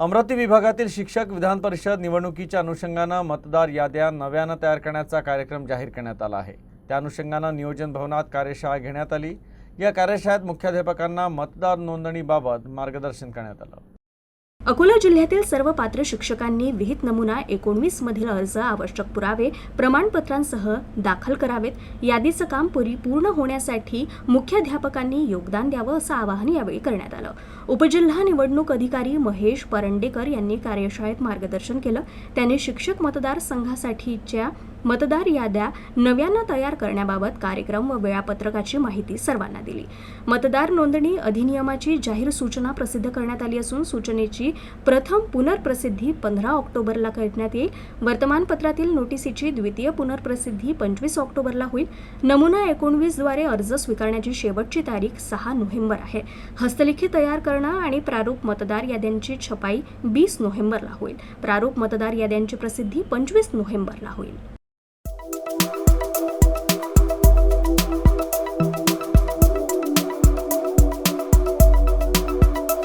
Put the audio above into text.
अमरावती विभागातील शिक्षक विधान परिषद निवडणुकीच्या अनुषंगानं मतदार याद्या नव्यानं तयार करण्याचा कार्यक्रम जाहीर करण्यात आला आहे. त्या अनुषंगानं नियोजन भवनात कार्यशाळा घेण्यात आली. या कार्यशाळेत मुख्याध्यापकांना मतदार नोंदणीबाबत मार्गदर्शन करण्यात आलं. अकोला जिल्ह्यातील सर्व पात्र शिक्षकांनी विहित नमुना एकोणवीस मधील अर्ज आवश्यक पुरावे प्रमाणपत्रांसह दाखल करावेत. यादीचं काम परिपूर्ण होण्यासाठी मुख्याध्यापकांनी योगदान द्यावं असं आवाहन यावेळी करण्यात आलं. उपजिल्हा निवडणूक अधिकारी महेश परंडेकर यांनी कार्यशाळेत मार्गदर्शन केलं. त्यांनी शिक्षक मतदार संघासाठीच्या मतदार याद्या नव्यानं तयार करण्याबाबत कार्यक्रम व वेळापत्रकाची माहिती सर्वांना दिली. मतदार नोंदणी अधिनियमाची जाहीर सूचना प्रसिद्ध करण्यात आली असून सूचनेची प्रथम पुनर्प्रसिद्धी पंधरा ऑक्टोबरला करण्यात येईल. वर्तमानपत्रातील नोटिसीची द्वितीय पुनर्प्रसिद्धी पंचवीस ऑक्टोबरला होईल. नमुना एकोणवीसद्वारे अर्ज स्वीकारण्याची शेवटची तारीख सहा नोव्हेंबर आहे. हस्तलिखित तयार करणं आणि प्रारूप मतदार याद्यांची छपाई वीस नोव्हेंबरला होईल. प्रारूप मतदार याद्यांची प्रसिद्धी पंचवीस नोव्हेंबरला होईल.